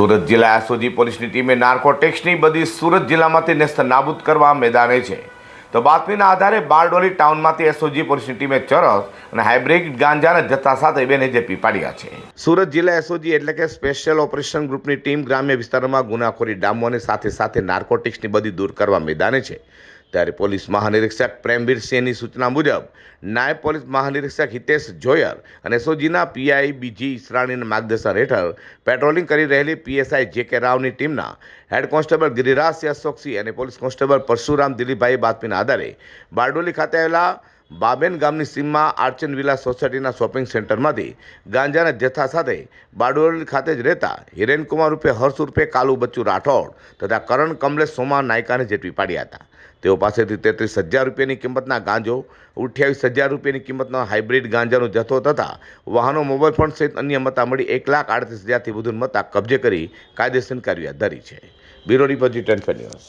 સુરત જિલ્લા એસઓજી પોલીસની ટીમે નાર્કોટેક્સની બધી સુરત જિલ્લામાંથી નેસ્ત નાબૂદ કરવા મેદાને છે. તો બાતમીના આધારે બારડોલી ટાઉનમાંથી એસઓજી પોલીસની ટીમે ચરસ અને હાઇબ્રિડ ગાંજાના જથ્થા સાથે બેને ઝડપી પાડ્યા છે. સુરત જિલ્લા એસઓજી એટલે કે સ્પેશિયલ ઓપરેશન ગ્રુપની ટીમ ગ્રામ્ય વિસ્તારોમાં ગુનાખોરી, ડામોની સાથે સાથે નાર્કોટિક્સની બધી દૂર કરવા મેદાને છે. ત્યારે પોલીસ મહાનિરીક્ષક પ્રેમવીર સિંહની સૂચના મુજબ, નાયબ પોલીસ મહાનિરીક્ષક હિતેશ જોયર અને એસઓજીના પીઆઈ બીજી ઈસરાણીના માર્ગદર્શન હેઠળ પેટ્રોલિંગ કરી રહેલી પીએસઆઈ જે કે રાવની ટીમના હેડ કોન્સ્ટેબલ ગિરિરાજ અશોકસિંહ અને પોલીસ કોન્સ્ટેબલ પરશુરામ દિલીપભાઈ બાતમીના આધારે બારડોલી ખાતે આવેલા બાબેન ગામની સીમમાં આર્ચન વિલા સોસાયટીના શોપિંગ સેન્ટરમાંથી ગાંજાના જથ્થા સાથે બારડોલી ખાતે જ રહેતા હિરેનકુમાર રૂપે હર્ષ રૂપે કાલુ બચ્ચુ રાઠોડ તથા કરણ કમલેશ સોમા નાયકાને ઝડપી પાડ્યા હતા. તેઓ પાસેથી તેત્રીસ હજાર રૂપિયાની કિંમતના ગાંજો, અઠ્યાવીસ હજાર રૂપિયાની કિંમતનો હાઇબ્રિડ ગાંજાનો જથ્થો તથા વાહનો મોબાઈલ ફોન સહિત અન્ય મતા મળી એક લાખ આડત્રીસ હજારથી વધુ મતા કબજે કરી કાયદેસર કાર્યવાહી ધરી છે. Bureau report G ten news.